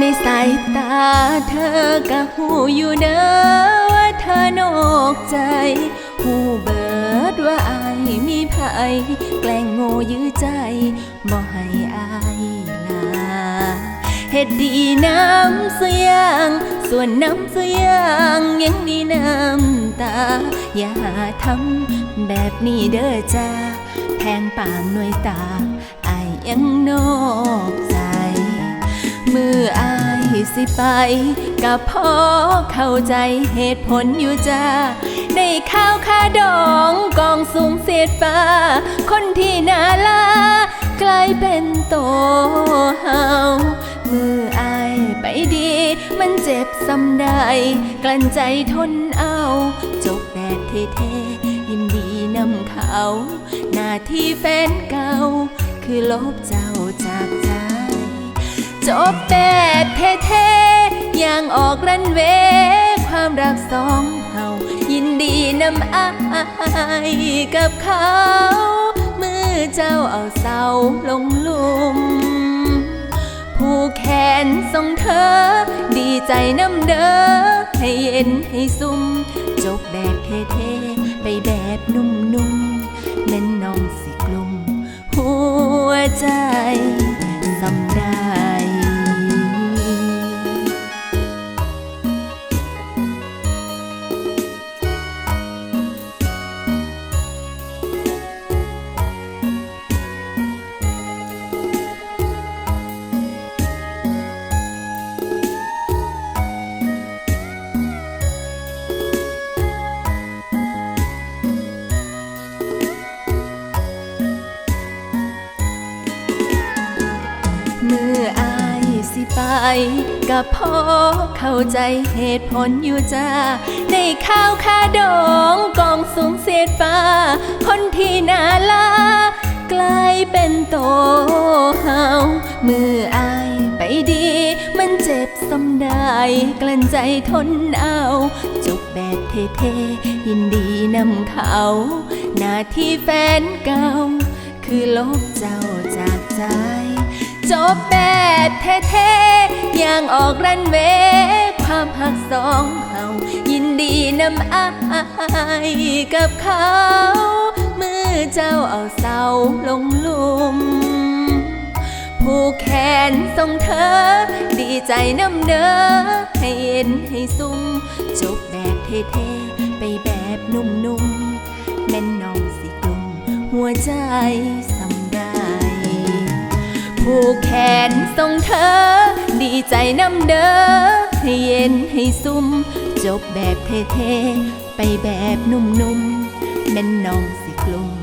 ในสายตาเธอกะหูอยู่เนอว่าเธอนอกใจ หูเบิดว่าอายมีภัยแกล้งโง่ยื้อใจบ่ให้อายลาเฮ็ดดีน้ำเสียง ส่วนน้ำเสียงยังดีน้ำตา อย่าทำแบบนี้เด้อจ้าแพงป่านหน่วยตาอายยังนอกใจ มืออ สิไปก็พอเข้าใจเหตุผลอยู่จ้าได้ข้าวค่าดองกองสูงเสียดฟ้า คนที่น่าลากลายเป็นโตเฮามืออายไปดี มันเจ็บซ้ำใดกลั้นใจทนเอา จบแบบเท่ๆยินดีนำเขา หน้าที่แฟนเก่า คือลบเจ้า จบแบบเท่ๆอย่างออกรันเวความรักสองเฮายินดีนำอายกับเขา มือเจ้าเอาเสาลงลุม ผู้แขนทรงเธอ ดีใจน้ำเด้อให้เย็นให้ซุ่มจบแบบเท่ๆไปแบบนุ่มๆแม่นน้องสิกลุ่มหัวใจสำได้ายสิไปก็พอเข้าใจเหตุผลอยู่จ้าได้ข้าวค่าดองกองสูงเสียดฟ้า คนที่น่าลากลายเป็นโตเฮามืออายไปดี มันเจ็บสำได้กลั้นใจทนเอา จุบแบบเท่ๆยินดีนำเขา หน้าที่แฟนเก่า คือลบเจ้าจากใจ จบแบบเท่ๆอย่างออกรันเวความหักสองเฮายินดีนำอายกับเขามือเจ้าเอาเสาลงลุม ผู้แขนทรงเธอ ดีใจน้ำเด้อให้เย็นให้ซุ่มจบแบบเท่ๆไปแบบนุ่มๆแม่นน้องสิกลุ่มหัวใจสำได ผูกแขนทรงเธอ ดีใจน้ำเด้อให้เย็นให้ซุ่ม จบแบบเท่ๆ ไปแบบนุ่มๆแม่นน้องสีกลม